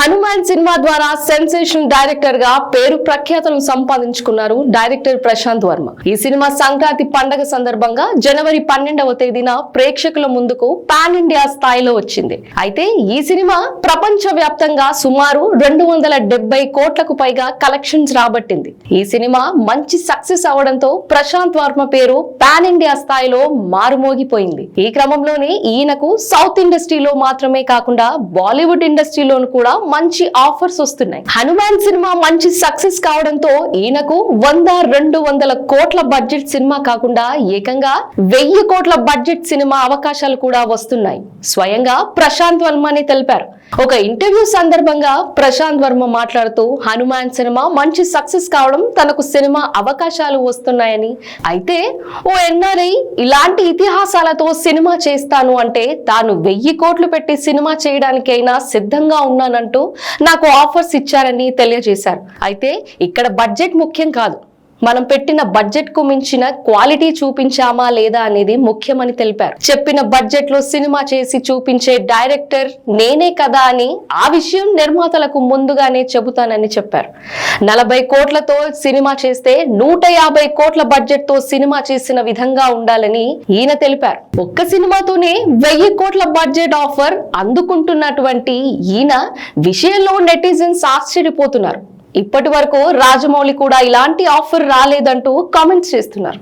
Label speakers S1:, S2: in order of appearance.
S1: Hanuman cinema ద్వారా sensation డైరెక్టర్గా పేరు ప్రఖ్యాతలు సంపాదించుకున్నారు డైరెక్టర్ ప్రశాంత్ వర్మ. ఈ సినిమా సంక్రాంతి పండగ సందర్భంగా జనవరి పన్నెండవ తేదీన ప్రేక్షకుల ముందుకు పాన్ ఇండియా స్థాయిలో వచ్చింది. అయితే ఈ సినిమా ప్రపంచ వ్యాప్తంగా సుమారు రెండు వందల డెబ్బై కోట్లకు పైగా కలెక్షన్స్ రాబట్టింది. ఈ సినిమా మంచి సక్సెస్ అవడంతో ప్రశాంత్ వర్మ పేరు పాన్ ఇండియా స్థాయిలో మారుమోగిపోయింది. ఈ క్రమంలోనే ఈయనకు సౌత్ ఇండస్ట్రీలో మాత్రమే కాకుండా బాలీవుడ్ ఇండస్ట్రీలోను కూడా మంచి ఆఫర్స్ వస్తున్నాయి. హనుమాన్ సినిమా మంచి సక్సెస్ కావడంతో ఈయనకు వంద రెండు వందల కోట్ల బడ్జెట్ సినిమా కాకుండా ఏకంగా వెయ్యి కోట్ల బడ్జెట్ సినిమా అవకాశాలు కూడా వస్తున్నాయి. స్వయంగా ప్రశాంత్ వర్మనే తెలిపారు. ఒక ఇంటర్వ్యూ సందర్భంగా ప్రశాంత్ వర్మ మాట్లాడుతూ హనుమాన్ సినిమా మంచి సక్సెస్ కావడం తనకు సినిమా అవకాశాలు వస్తున్నాయని. అయితే ఓ ఎన్ఆర్ఐ ఇలాంటి ఇతిహాసాలతో సినిమా చేస్తాను అంటే తాను వెయ్యి కోట్లు పెట్టి సినిమా చేయడానికైనా సిద్ధంగా ఉన్నానంటూ నాకు ఆఫర్స్ ఇచ్చారని తెలియజేశారు. అయితే ఇక్కడ బడ్జెట్ ముఖ్యం కాదు. మనం పెట్టిన బడ్జెట్కు మించిన క్వాలిటీ చూపించామా లేదా అనేది ముఖ్యమని తెలిపారు. చెప్పిన బడ్జెట్లో సినిమా చేసి చూపించే డైరెక్టర్ నేనే కదా అని ఆ విషయం నిర్మాతలకు ముందుగానే చెబుతానని చెప్పారు. నలభై కోట్లతో సినిమా చేస్తే నూట యాభై కోట్ల బడ్జెట్తో సినిమా చేసిన విధంగా ఉండాలని ఈయన తెలిపారు. ఒక్క సినిమాతోనే వెయ్యి కోట్ల బడ్జెట్ ఆఫర్ అందుకుంటున్నటువంటి ఈయన విషయంలో నెటిజన్స్ ఆశ్చర్యపోతున్నారు. ఇప్పటి వరకు రాజమౌళి కూడా ఇలాంటి ఆఫర్ రాలేదంటూ కామెంట్స్ చేస్తున్నారు.